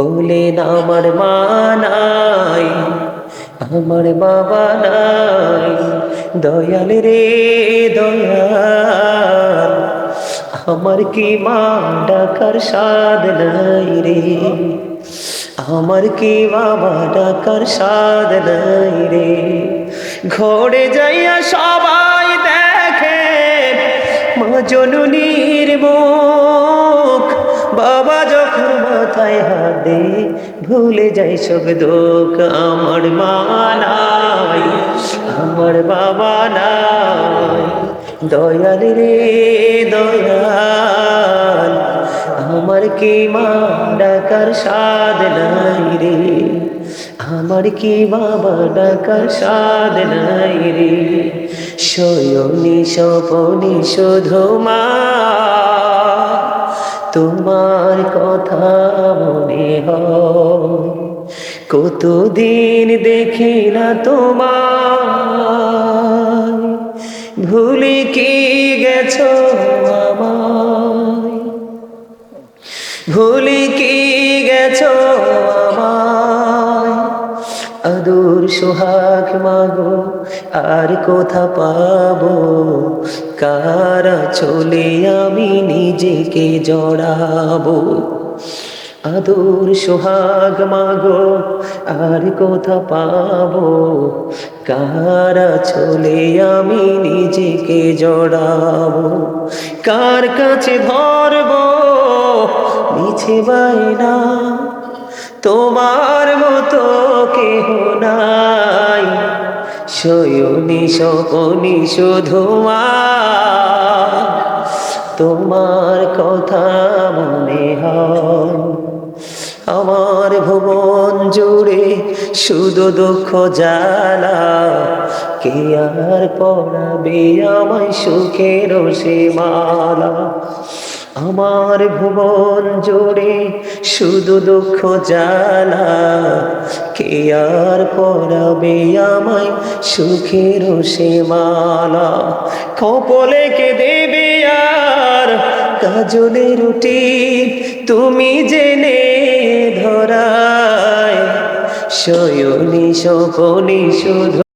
বলেন আমার মা নাই, আমার বাবা নাই। দয়াল রে দয়াল, আমার কি মা ডাকার সাদ নাই রে? আমার কি বাবা ডাকার সাদ নাই রে? ঘরে যাইয়া সবাই দেখে মা জননীর যখন মাথায় হাত দে ভুলে যাই সব দুঃখ আমার মা নাই আমার বাবা নাই। দয়াল রে দয়াল, আমার কি মা ডাকার সাদ নাই রে? আমার কি বাবা ডাকার সাদ নাই রে? শয়নি সপনি শুধু মা, তোমার কথা মনে কতদিন দেখি না তোমার ভুলি কি গেছো আমায়? ভুলে আদুর সোহাগ মাগো, আর কোথা পাবো? কারা চলে আমি নিজেকে জড়াবো? আদুর সোহাগ মাগো, আর কোথা পাবো? কারা চলে আমি নিজেকে জড়াবো? কার কাছে ধরবো? মিছে বাইনা তোমার মতো কেহ নাই। শয়নি সপনি শুধু তোমার কথা মনে হয়। আমার ভুবন জুড়ে শুধু দুঃখ জ্বালা। কে আর পড়াবে আমায় সুখের সে মালা? আমার ভুবন জোরে শুধু দুঃখ জ্বালা। কে আর পড়াবে আমায় সুখের মালা? কপলে কে দেবে আর কাজলে রুটি? তুমি জেনে ধরায় শয়নি সপনি শুধু